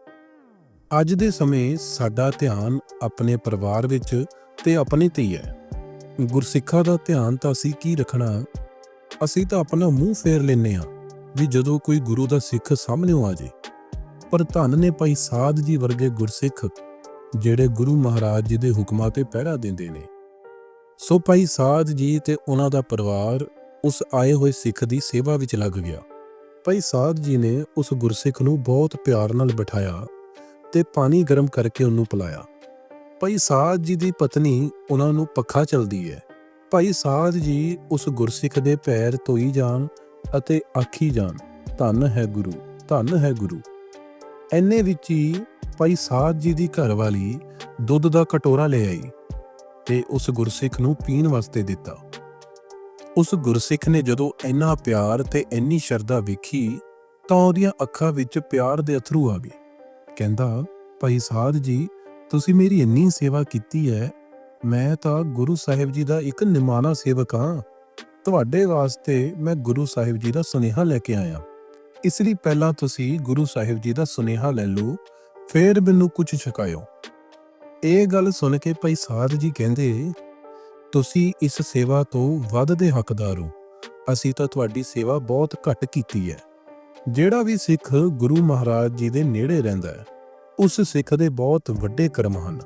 ਅੱਜ ਦੇ ਸਮੇਂ ਸਾਡਾ ਧਿਆਨ ਆਪਣੇ ਪਰਿਵਾਰ ਵਿੱਚ ਤੇ ਆਪਣੇ ਤੇ ਹੀ ਹੈ। ਗੁਰਸਿੱਖਾਂ ਦਾ ਧਿਆਨ ਤਾਂ ਅਸੀਂ ਕੀ ਰੱਖਣਾ? ਅਸੀਂ ਤਾਂ ਆਪਣਾ ਮੂੰਹ ਫੇਰ ਲੈਨੇ ਆ ਵੀ ਜਦੋਂ ਕੋਈ ਗੁਰੂ ਦਾ ਸਿੱਖ ਸਾਹਮਣੇ ਆ ਜੇ ਪਰ ਧੰਨ ਨੇ ਭਾਈ ਸਾਧ ਜੀ ਵਰਗੇ ਗੁਰਸਿੱਖ ਜਿਹੜੇ ਗੁਰੂ ਮਹਾਰਾਜ ਜੀ ਦੇ ਹੁਕਮਾਂ ਤੇ ਪਹਿਰਾ ਦਿੰਦੇ ਨੇ। ਸੋ ਭਾਈ ਸਾਧ ਜੀ ਤੇ ਉਹਨਾਂ ਦਾ ਪਰਿਵਾਰ ਉਸ ਆਏ ਹੋਏ ਸਿੱਖ ਦੀ ਸੇਵਾ ਵਿੱਚ ਲੱਗ ਗਿਆ। ਭਾਈ ਸਾਧ ਜੀ ਨੇ ਉਸ ਗੁਰਸਿੱਖ ਨੂੰ ਬਹੁਤ ਪਿਆਰ ਨਾਲ ਬਿਠਾਇਆ ਤੇ ਪਾਣੀ ਗਰਮ ਕਰਕੇ ਉਹਨੂੰ ਪਿਲਾਇਆ। ਭਾਈ ਸਾਧ ਜੀ ਦੀ ਪਤਨੀ ਉਹਨਾਂ ਨੂੰ ਪੱਖਾ ਚਲਦੀ ਹੈ। ਭਾਈ ਸਾਧ ਜੀ ਉਸ ਗੁਰਸਿੱਖ ਦੇ ਪੈਰ ਧੋਈ ਜਾਣ ਅਤੇ ਆਖੀ ਜਾਣ, ਧੰਨ ਹੈ ਗੁਰੂ, ਧੰਨ ਹੈ ਗੁਰੂ। ਐਨੇ ਵਿੱਚ ਹੀ ਭਾਈ ਸਾਧ ਜੀ ਦੀ ਘਰਵਾਲੀ ਦੁੱਧ ਦਾ ਕਟੋਰਾ ਲੈ ਆਈ ਤੇ ਉਸ ਗੁਰਸਿੱਖ ਨੂੰ ਪੀਣ ਵਾਸਤੇ ਦਿੱਤਾ। ਉਸ ਗੁਰਸਿੱਖ ਨੇ ਜਦੋਂ ਇੰਨਾ ਪਿਆਰ ਤੇ ਇੰਨੀ ਸ਼ਰਧਾ ਵੇਖੀ ਤਾਂ ਉਹਦੀਆਂ ਅੱਖਾਂ ਵਿੱਚ ਪਿਆਰ ਦੇ ਅਥਰੂ ਆ ਗਏ। ਕਹਿੰਦਾ, ਭਾਈ ਸਾਧ ਜੀ, ਤੁਸੀਂ ਮੇਰੀ ਇੰਨੀ ਸੇਵਾ ਕੀਤੀ ਹੈ ਮੈਂ ਤਾਂ ਗੁਰੂ ਸਾਹਿਬ ਜੀ ਦਾ ਇੱਕ ਨਿਮਾਣਾ ਸੇਵਕ ਹਾਂ ਤੁਹਾਡੇ ਵਾਸਤੇ ਮੈਂ ਗੁਰੂ ਸਾਹਿਬ ਜੀ ਦਾ ਸੁਨੇਹਾ ਲੈ ਕੇ ਆਇਆ। ਇਸ ਲਈ ਪਹਿਲਾਂ ਤੁਸੀਂ ਗੁਰੂ ਸਾਹਿਬ ਜੀ ਦਾ ਸੁਨੇਹਾ ਲੈ ਲਓ, ਫਿਰ ਮੈਨੂੰ ਕੁਝ ਛਕਾਇਓ। ਇਹ ਗੱਲ ਸੁਣ ਕੇ ਭਾਈ ਸਾਧ ਜੀ ਕਹਿੰਦੇ, ਤੁਸੀਂ ਇਸ ਸੇਵਾ ਤੋਂ ਵੱਧ ਦੇ ਹੱਕਦਾਰ ਹੋ। ਅਸੀਂ ਤਾਂ ਤੁਹਾਡੀ ਸੇਵਾ ਬਹੁਤ ਘੱਟ ਕੀਤੀ ਹੈ ਜਿਹੜਾ ਵੀ ਸਿੱਖ ਗੁਰੂ ਮਹਾਰਾਜ ਜੀ ਦੇ ਨੇੜੇ ਰਹਿੰਦਾ ਹੈ, ਉਸ ਸਿੱਖ ਦੇ ਬਹੁਤ ਵੱਡੇ ਕਰਮ ਹਨ।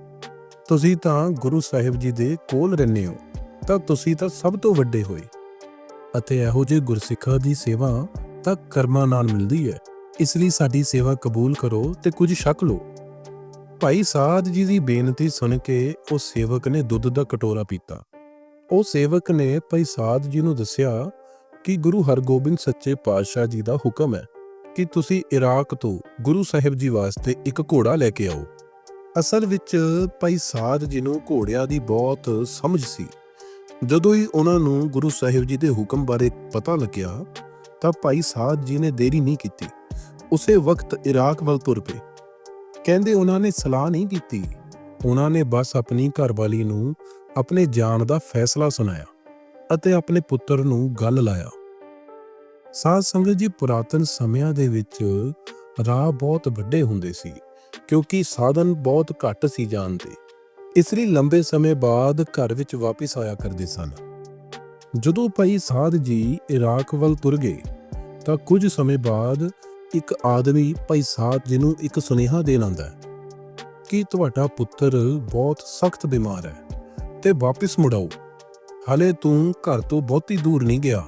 ਤੁਸੀਂ ਤਾਂ ਗੁਰੂ ਸਾਹਿਬ ਜੀ ਦੇ ਕੋਲ ਰਹਿੰਦੇ ਹੋ, ਤਾਂ ਤੁਸੀਂ ਤਾਂ ਸਭ ਤੋਂ ਵੱਡੇ ਹੋਏ। ਅਤੇ ਇਹੋ ਜਿਹੇ ਗੁਰਸਿੱਖਾਂ ਦੀ ਸੇਵਾ ਤਾਂ ਕਰਮਾਂ ਨਾਲ ਮਿਲਦੀ ਹੈ, ਇਸ ਲਈ ਸਾਡੀ ਸੇਵਾ ਕਬੂਲ ਕਰੋ ਤੇ ਕੁਝ ਛਕ ਲਓ। ਭਾਈ ਸਾਧ ਜੀ ਦੀ ਬੇਨਤੀ ਸੁਣ ਕੇ ਉਹ ਸੇਵਕ ਨੇ ਦੁੱਧ ਦਾ ਕਟੋਰਾ ਪੀਤਾ। ਉਹ ਸੇਵਕ ਨੇ ਭਾਈ ਸਾਧ ਜੀ ਨੂੰ ਦੱਸਿਆ ਕਿ ਗੁਰੂ ਹਰਗੋਬਿੰਦ ਸੱਚੇ ਪਾਤਸ਼ਾਹ ਜੀ ਦਾ ਹੁਕਮ ਹੈ ਕਿ ਤੁਸੀਂ ਇਰਾਕ ਤੋਂ ਗੁਰੂ ਸਾਹਿਬ ਜੀ ਵਾਸਤੇ ਇੱਕ ਘੋੜਾ ਲੈ ਕੇ ਆਓ। ਅਸਲ ਵਿੱਚ ਭਾਈ ਸਾਧ ਜੀ ਨੂੰ ਘੋੜਿਆਂ ਦੀ ਬਹੁਤ ਸਮਝ ਸੀ। ਜਦੋਂ ਹੀ ਉਹਨਾਂ ਨੂੰ ਗੁਰੂ ਸਾਹਿਬ ਜੀ ਦੇ ਹੁਕਮ ਬਾਰੇ ਪਤਾ ਲੱਗਿਆ, ਤਾਂ ਭਾਈ ਸਾਧ ਜੀ ਨੇ ਦੇਰੀ ਨਹੀਂ ਕੀਤੀ। ਉਸੇ ਵਕਤ ਇਰਾਕ ਵੱਲ ਤੁਰ ਪਏ। ਕਹਿੰਦੇ ਉਹਨਾਂ ਨੇ ਸਲਾਹ ਨਹੀਂ ਕੀਤੀ। ਉਹਨਾਂ ਨੇ ਬਸ ਆਪਣੀ ਘਰਵਾਲੀ ਨੂੰ ਆਪਣੇ ਜਾਣ ਦਾ ਫੈਸਲਾ ਸੁਣਾਇਆ। ਅਤੇ ਆਪਣੇ ਪੁੱਤਰ ਨੂੰ ਗੱਲ ਲਾਇਆ। ਸਾਧ ਸੰਗਤ ਜੀ, ਪੁਰਾਤਨ ਸਮਿਆਂ ਦੇ ਵਿੱਚ ਰਾਹ ਬਹੁਤ ਵੱਡੇ ਹੁੰਦੇ ਸੀ, ਕਿਉਂਕਿ ਸਾਧਨ ਬਹੁਤ ਘੱਟ ਸੀ ਜਾਣ ਦੇ। ਇਸ ਲਈ ਲੰਬੇ ਸਮੇਂ ਬਾਅਦ ਘਰ ਵਿੱਚ ਵਾਪਸ ਆਇਆ ਕਰਦੇ ਸਨ। ਜਦੋਂ ਭਾਈ ਸਾਧ ਜੀ ਇਰਾਕ ਵੱਲ ਤੁਰ ਗਏ, ਤਾਂ ਕੁਝ ਸਮੇਂ ਬਾਅਦ ਇੱਕ ਆਦਮੀ ਭਾਈ ਸਾਧ ਜੀ ਨੂੰ ਇੱਕ ਸੁਨੇਹਾ ਦੇਣ ਆਂਦਾ ਹੈ ਕਿ ਤੁਹਾਡਾ ਪੁੱਤਰ ਬਹੁਤ ਸਖਤ ਬਿਮਾਰ ਹੈ ਤੇ ਵਾਪਸ ਮੁੜਾਓ ਹਲੇ ਤੂੰ ਘਰ ਤੋਂ ਬਹੁਤੀ ਦੂਰ ਨਹੀਂ ਗਿਆ।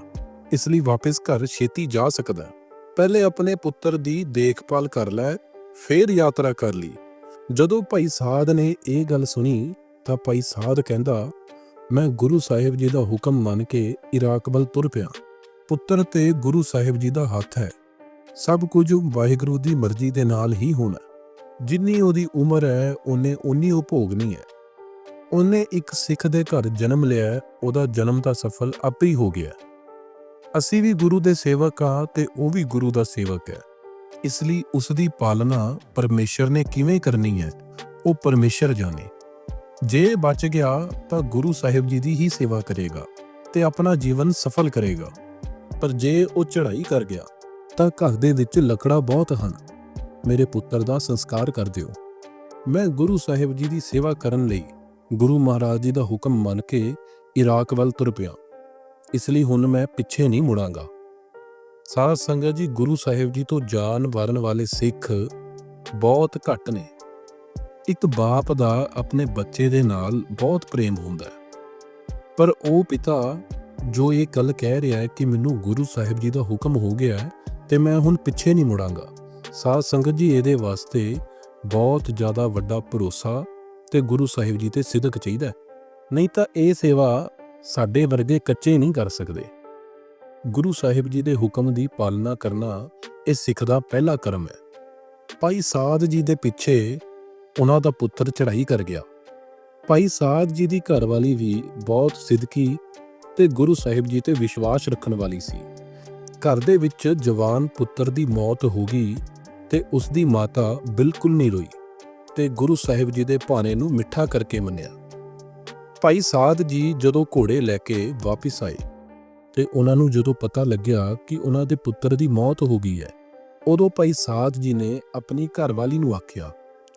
ਇਸ ਲਈ ਵਾਪਸ ਘਰ ਛੇਤੀ ਜਾ ਸਕਦਾ ਪਹਿਲੇ ਆਪਣੇ ਪੁੱਤਰ ਦੀ ਦੇਖਭਾਲ ਕਰ ਲੈ, ਫੇਰ ਯਾਤਰਾ ਕਰ ਲਈ। ਜਦੋਂ ਭਾਈ ਸਾਧ ਨੇ ਇਹ ਗੱਲ ਸੁਣੀ, ਤਾਂ ਭਾਈ ਸਾਧ ਕਹਿੰਦਾ, ਮੈਂ ਗੁਰੂ ਸਾਹਿਬ ਜੀ ਦਾ ਹੁਕਮ ਮੰਨ ਕੇ ਇਰਾਕ ਵੱਲ ਤੁਰ ਪਿਆ। ਪੁੱਤਰ ਤੇ ਗੁਰੂ ਸਾਹਿਬ ਜੀ ਦਾ ਹੱਥ ਹੈ। ਸਭ ਕੁਝ ਵਾਹਿਗੁਰੂ ਦੀ ਮਰਜ਼ੀ ਦੇ ਨਾਲ ਹੀ ਹੋਣਾ। ਜਿੰਨੀ ਉਹਦੀ ਉਮਰ ਹੈ, ਉਹਨੇ ਉਨੀ ਉਹ ਭੋਗਣੀ ਹੈ। ਉਹਨੇ ਇੱਕ ਸਿੱਖ ਦੇ ਘਰ ਜਨਮ ਲਿਆ ਉਹਦਾ ਜਨਮ ਤਾਂ ਸਫਲ ਆਪੇ ਹੀ ਹੋ ਗਿਆ ਅਸੀਂ ਵੀ ਗੁਰੂ ਦੇ ਸੇਵਕ ਆ ਤੇ ਉਹ ਵੀ ਗੁਰੂ ਦਾ ਸੇਵਕ ਹੈ। ਇਸ ਲਈ ਉਸ ਦੀ ਪਾਲਣਾ ਪਰਮੇਸ਼ਰ ਨੇ ਕਿਵੇਂ ਕਰਨੀ ਹੈ, ਉਹ ਪਰਮੇਸ਼ਰ ਜਾਣੇ। ਜੇ ਬਚ ਗਿਆ ਤਾਂ ਗੁਰੂ ਸਾਹਿਬ ਜੀ ਦੀ ਹੀ ਸੇਵਾ ਕਰੇਗਾ ਤੇ ਆਪਣਾ ਜੀਵਨ ਸਫਲ ਕਰੇਗਾ। ਪਰ ਜੇ ਉਹ ਚੜ੍ਹਾਈ ਕਰ ਗਿਆ ਤਾਂ ਘਰ ਦੇ ਵਿੱਚ ਲੱਕੜਾਂ ਬਹੁਤ ਹਨ। ਮੇਰੇ ਪੁੱਤਰ ਦਾ ਸੰਸਕਾਰ ਕਰ ਦਿਓ। ਮੈਂ ਗੁਰੂ ਸਾਹਿਬ ਜੀ ਦੀ ਸੇਵਾ ਕਰਨ ਲਈ ਗੁਰੂ ਮਹਾਰਾਜ ਜੀ ਦਾ ਹੁਕਮ ਮੰਨ ਕੇ ਇਰਾਕ ਵੱਲ ਤੁਰ ਪਿਆ। ਇਸ ਲਈ ਹੁਣ ਮੈਂ ਪਿੱਛੇ ਨਹੀਂ ਮੁੜਾਂਗਾ। ਸਾਧ ਸੰਗਤ ਜੀ, ਗੁਰੂ ਸਾਹਿਬ ਜੀ ਤੋਂ ਜਾਨ ਵਾਰਨ ਵਾਲੇ ਸਿੱਖ ਬਹੁਤ ਘੱਟ ਨੇ। ਇੱਕ ਬਾਪ ਦਾ ਆਪਣੇ ਬੱਚੇ ਦੇ ਨਾਲ ਬਹੁਤ ਪ੍ਰੇਮ ਹੁੰਦਾ ਹੈ। ਪਰ ਉਹ ਪਿਤਾ ਜੋ ਇਹ ਗੱਲ ਕਹਿ ਰਿਹਾ ਹੈ ਕਿ ਮੈਨੂੰ ਗੁਰੂ ਸਾਹਿਬ ਜੀ ਦਾ ਹੁਕਮ ਹੋ ਗਿਆ ਹੈ ਤੇ ਮੈਂ ਹੁਣ ਪਿੱਛੇ ਨਹੀਂ ਮੁੜਾਂਗਾ। ਸਾਧ ਸੰਗਤ ਜੀ, ਇਹਦੇ ਵਾਸਤੇ ਬਹੁਤ ਜ਼ਿਆਦਾ ਵੱਡਾ ਭਰੋਸਾ ਤੇ ਗੁਰੂ ਸਾਹਿਬ ਜੀ ਤੇ ਸਿਦਕ ਚਾਹੀਦਾ ਨਹੀਂ ਤਾਂ ਇਹ ਸੇਵਾ ਸਾਡੇ ਵਰਗੇ ਕੱਚੇ ਨਹੀਂ ਕਰ ਸਕਦੇ। ਗੁਰੂ ਸਾਹਿਬ ਜੀ ਦੇ ਹੁਕਮ ਦੀ ਪਾਲਣਾ ਕਰਨਾ ਇਹ ਸਿੱਖ ਦਾ ਪਹਿਲਾ ਕਰਮ ਹੈ। ਭਾਈ ਸਾਧ ਜੀ ਦੇ ਪਿੱਛੇ ਉਹਨਾਂ ਦਾ ਪੁੱਤਰ ਚੜ੍ਹਾਈ ਕਰ ਗਿਆ। ਭਾਈ ਸਾਧ ਜੀ ਦੀ ਘਰਵਾਲੀ ਵੀ ਬਹੁਤ ਸਿੱਧਕੀ ਤੇ ਗੁਰੂ ਸਾਹਿਬ ਜੀ ਤੇ ਵਿਸ਼ਵਾਸ ਰੱਖਣ ਵਾਲੀ ਸੀ। ਘਰ ਦੇ ਵਿੱਚ ਜਵਾਨ ਪੁੱਤਰ ਦੀ ਮੌਤ ਹੋ ਗਈ ਤੇ ਉਸ ਦੀ ਮਾਤਾ ਬਿਲਕੁਲ ਨਹੀਂ ਰੋਈ। ਤੇ ਗੁਰੂ ਸਾਹਿਬ ਜੀ ਦੇ ਭਾਣੇ ਨੂੰ ਮਿੱਠਾ ਕਰਕੇ ਮੰਨਿਆ। ਭਾਈ ਸਾਧ ਜੀ ਜਦੋਂ ਘੋੜੇ ਲੈ ਕੇ ਵਾਪਸ ਆਏ ਤੇ ਉਹਨਾਂ ਨੂੰ ਜਦੋਂ ਪਤਾ ਲੱਗਿਆ ਕਿ ਉਹਨਾਂ ਦੇ ਪੁੱਤਰ ਦੀ ਮੌਤ ਹੋ ਗਈ ਹੈ, ਉਦੋਂ ਭਾਈ ਸਾਧ ਜੀ ਨੇ ਆਪਣੀ ਘਰਵਾਲੀ ਨੂੰ ਆਖਿਆ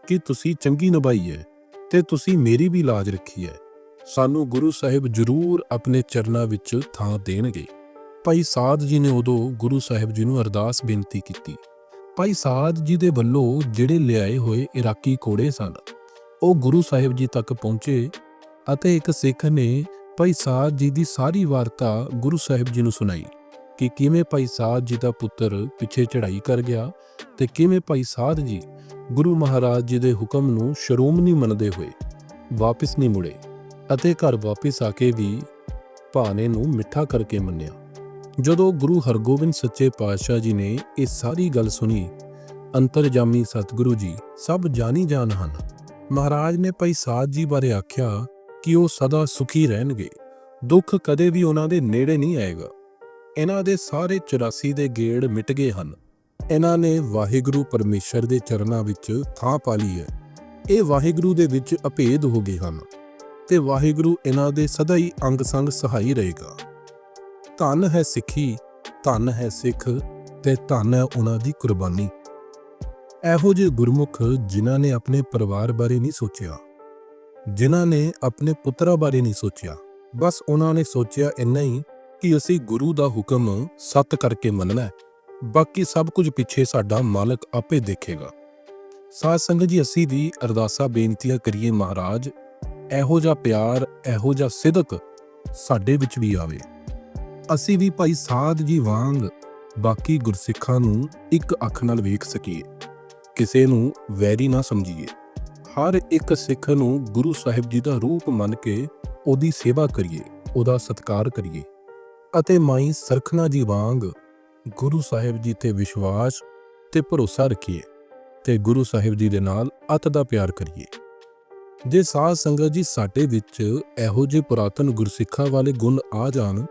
ਕਿ ਤੁਸੀਂ ਚੰਗੀ ਨਿਭਾਈ ਹੈ ਤੇ ਤੁਸੀਂ ਮੇਰੀ ਵੀ ਲਾਜ ਰੱਖੀ ਹੈ। ਸਾਨੂੰ ਗੁਰੂ ਸਾਹਿਬ ਜ਼ਰੂਰ ਆਪਣੇ ਚਰਨਾਂ ਵਿੱਚ ਥਾਂ ਦੇਣਗੇ। ਭਾਈ ਸਾਧ ਜੀ ਨੇ ਉਦੋਂ ਗੁਰੂ ਸਾਹਿਬ ਜੀ ਨੂੰ ਅਰਦਾਸ ਬੇਨਤੀ ਕੀਤੀ। ਭਾਈ ਸਾਧ ਜੀ ਦੇ ਵੱਲੋਂ ਜਿਹੜੇ ਲਿਆਏ ਹੋਏ ਇਰਾਕੀ ਘੋੜੇ ਸਨ, ਉਹ ਗੁਰੂ ਸਾਹਿਬ ਜੀ ਤੱਕ ਪਹੁੰਚੇ ਅਤੇ ਇੱਕ ਸਿੱਖ ਨੇ ਭਾਈ ਸਾਧ ਜੀ ਦੀ ਸਾਰੀ ਵਾਰਤਾ ਗੁਰੂ ਸਾਹਿਬ ਜੀ ਨੂੰ ਸੁਣਾਈ ਕਿ ਕਿਵੇਂ ਭਾਈ ਸਾਧ ਜੀ ਦਾ ਪੁੱਤਰ ਪਿੱਛੇ ਚੜ੍ਹਾਈ ਕਰ ਗਿਆ ਤੇ ਕਿਵੇਂ ਭਾਈ ਸਾਧ ਜੀ ਗੁਰੂ ਮਹਾਰਾਜ ਜੀ ਦੇ ਹੁਕਮ ਨੂੰ ਸ਼ਰੂਮ ਨਹੀਂ ਮੰਨਦੇ ਹੋਏ ਵਾਪਿਸ ਨਹੀਂ ਮੁੜੇ ਅਤੇ ਘਰ ਵਾਪਿਸ ਆ ਕੇ ਵੀ ਭਾਣੇ ਨੂੰ ਮਿੱਠਾ ਕਰਕੇ ਮੰਨਿਆ। ਜਦੋਂ ਗੁਰੂ ਹਰਗੋਬਿੰਦ ਸੱਚੇ ਪਾਤਸ਼ਾਹ ਜੀ ਨੇ ਇਹ ਸਾਰੀ ਗੱਲ ਸੁਣੀ, ਅੰਤਰਜਾਮੀ ਸਤਿਗੁਰੂ ਜੀ ਸਭ ਜਾਣੀ ਜਾਣ ਹਨ। ਮਹਾਰਾਜ ਨੇ ਭਾਈ ਸਾਧ ਜੀ ਬਾਰੇ ਆਖਿਆ ਕਿ ਉਹ ਸਦਾ ਸੁਖੀ ਰਹਿਣਗੇ, ਦੁੱਖ ਕਦੇ ਵੀ ਉਹਨਾਂ ਦੇ ਨੇੜੇ ਨਹੀਂ ਆਏਗਾ। ਇਹਨਾਂ ਦੇ ਸਾਰੇ 84 ਦੇ ਗੇੜ ਮਿਟ ਗਏ ਹਨ। ਇਹਨਾਂ ਨੇ ਵਾਹਿਗੁਰੂ ਪਰਮੇਸ਼ਰ ਦੇ ਚਰਨਾਂ ਵਿੱਚ ਥਾਂ ਪਾ ਲਈ ਹੈ। ਇਹ ਵਾਹਿਗੁਰੂ ਦੇ ਵਿੱਚ ਅਭੇਦ ਹੋ ਗਏ ਹਨ ਤੇ ਵਾਹਿਗੁਰੂ ਇਹਨਾਂ ਦੇ ਸਦਾ ਹੀ ਅੰਗ ਸੰਗ ਸਹਾਈ ਰਹੇਗਾ। ਧਨ ਹੈ ਸਿੱਖੀ, ਧੰਨ ਹੈ ਸਿੱਖ ਤੇ ਧੰਨ ਹੈ ਉਹਨਾਂ ਦੀ ਕੁਰਬਾਨੀ। ਇਹੋ ਜਿਹੇ ਗੁਰਮੁਖ ਜਿਨ੍ਹਾਂ ਨੇ ਆਪਣੇ ਪਰਿਵਾਰ ਬਾਰੇ ਨਹੀਂ ਸੋਚਿਆ, ਜਿਨ੍ਹਾਂ ਨੇ ਆਪਣੇ ਪੁੱਤਰਾਂ ਬਾਰੇ ਨਹੀਂ ਸੋਚਿਆ। ਬਸ ਉਹਨਾਂ ਨੇ ਸੋਚਿਆ ਇੰਨਾ ਹੀ ਕਿ ਅਸੀਂ ਗੁਰੂ ਦਾ ਹੁਕਮ ਸੱਤ ਕਰਕੇ ਮੰਨਣਾ ਹੈ, ਬਾਕੀ ਸਭ ਕੁਝ ਪਿੱਛੇ ਸਾਡਾ ਮਾਲਕ ਆਪੇ ਦੇਖੇਗਾ। ਸਾਧ ਸੰਗਤ ਜੀ, ਅਸੀਂ ਵੀ ਅਰਦਾਸਾਂ, ਬੇਨਤੀਆਂ ਕਰੀਏ ਮਹਾਰਾਜ, ਇਹੋ ਜਿਹਾ ਪਿਆਰ, ਇਹੋ ਜਿਹਾ ਸਿਦਕ ਸਾਡੇ ਵਿੱਚ ਵੀ ਆਵੇ। ਅਸੀਂ ਵੀ ਭਾਈ ਸਾਧ ਜੀ ਵਾਂਗ ਬਾਕੀ ਗੁਰਸਿੱਖਾਂ ਨੂੰ ਇੱਕ ਅੱਖ ਨਾਲ ਵੇਖ ਸਕੀਏ, ਕਿਸੇ ਨੂੰ ਵੈਰੀ ਨਾ ਸਮਝੀਏ। ਹਰ ਇੱਕ ਸਿੱਖ ਨੂੰ ਗੁਰੂ ਸਾਹਿਬ ਜੀ ਦਾ ਰੂਪ ਮੰਨ ਕੇ ਉਹਦੀ ਸੇਵਾ ਕਰੀਏ, ਉਹਦਾ ਸਤਿਕਾਰ ਕਰੀਏ। ਅਤੇ ਮਾਈ ਸਰਖਣਾ ਜੀ ਵਾਂਗ ਗੁਰੂ ਸਾਹਿਬ ਜੀ ਤੇ ਵਿਸ਼ਵਾਸ ਤੇ ਭਰੋਸਾ ਰੱਖੀਏ ਤੇ ਗੁਰੂ ਸਾਹਿਬ ਜੀ ਦੇ ਨਾਲ ਅਤ ਦਾ ਪਿਆਰ ਕਰੀਏ। ਜੇ ਸਾਧ ਸੰਗਤ ਜੀ ਸਾਡੇ ਵਿੱਚ ਇਹੋ ਜਿਹੇ ਪੁਰਾਤਨ ਗੁਰਸਿੱਖਾਂ ਵਾਲੇ ਗੁਣ ਆ ਜਾਣ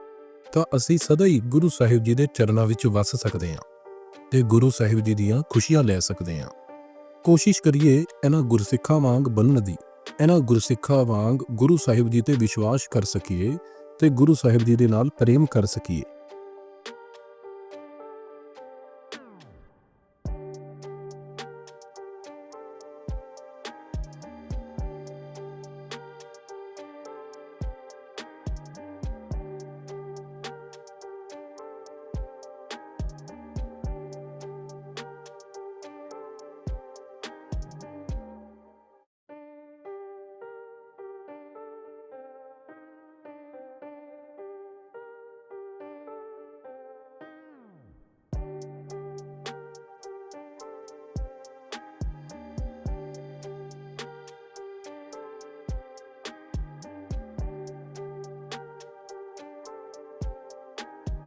ਤਾਂ ਅਸੀਂ ਸਦਾ ਹੀ ਗੁਰੂ ਸਾਹਿਬ ਜੀ ਦੇ ਚਰਨਾਂ ਵਿੱਚ ਵਸ ਸਕਦੇ ਹਾਂ ਤੇ ਗੁਰੂ ਸਾਹਿਬ ਜੀ ਦੀਆਂ ਖੁਸ਼ੀਆਂ ਲੈ ਸਕਦੇ ਹਾਂ। ਕੋਸ਼ਿਸ਼ ਕਰੀਏ ਇਹਨਾਂ ਗੁਰਸਿੱਖਾਂ ਵਾਂਗ ਬਣਨ ਦੀ, ਇਹਨਾਂ ਗੁਰਸਿੱਖਾਂ ਵਾਂਗ ਗੁਰੂ ਸਾਹਿਬ ਜੀ ਤੇ ਵਿਸ਼ਵਾਸ ਕਰ ਸਕੀਏ ਤੇ ਗੁਰੂ ਸਾਹਿਬ ਜੀ ਦੇ ਨਾਲ ਪ੍ਰੇਮ ਕਰ ਸਕੀਏ।